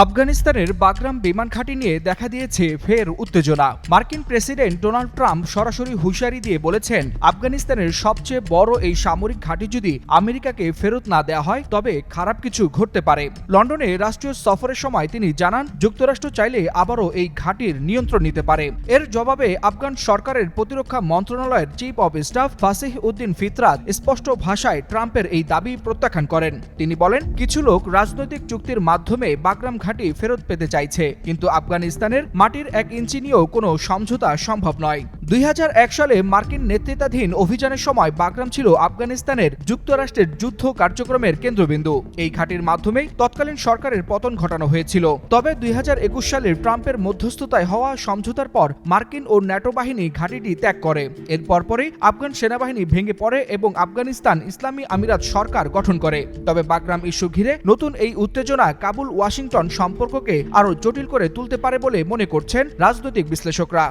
আফগানিস্তানের বাগরাম বিমান ঘাঁটি নিয়ে দেখা দিয়েছে ফের উত্তেজনা। মার্কিন প্রেসিডেন্ট ডোনাল্ড ট্রাম্প সরাসরি হুঁশিয়ারি দিয়ে বলেছেন, আফগানিস্তানের সবচেয়ে বড় এই সামরিক ঘাঁটি যদি আমেরিকাকে ফেরত না দেওয়া হয়, তবে খারাপ কিছু ঘটতে পারে। লন্ডনে রাষ্ট্রীয় সফরের সময় তিনি জানান, যুক্তরাষ্ট্র চাইলে আবারও এই ঘাঁটির নিয়ন্ত্রণ নিতে পারে। এর জবাবে আফগান সরকারের প্রতিরক্ষা মন্ত্রণালয়ের chief of staff Fasih Uddin Fitrat স্পষ্ট ভাষায় ট্রাম্পের এই দাবি প্রত্যাখ্যান করেন। তিনি বলেন, কিছু লোক রাজনৈতিক চুক্তির মাধ্যমে বাগরাম ঘাঁটি ফেরত পেতে চাইছে। কিন্তু আফগানিস্তানের মাটির এক ইঞ্চি নিয়েও কোনো সমঝোতা সম্ভব নয়। দুই হাজার এক সালে মার্কিন নেতৃত্বাধীন অভিযানের সময় বাগরাম ছিল আফগানিস্তানের যুক্তরাষ্ট্রের যুদ্ধ কার্যক্রমের কেন্দ্রবিন্দু। এই ঘাঁটির মাধ্যমেই তৎকালীন সরকারের পতন ঘটানো হয়েছিল। তবে দুই হাজার একুশ সালের ট্রাম্পের মধ্যস্থতায় হওয়া সমঝোতার পর মার্কিন ও ন্যাটো বাহিনী ঘাঁটিটি ত্যাগ করে। এর পরপরই আফগান সেনাবাহিনী ভেঙে পড়ে এবং আফগানিস্তান ইসলামী আমিরাত সরকার গঠন করে। তবে বাগরাম ইস্যু ঘিরে নতুন এই উত্তেজনা কাবুল ওয়াশিংটন সম্পর্ককে আরও জটিল করে তুলতে পারে বলে মনে করছেন রাজনৈতিক বিশ্লেষকরা।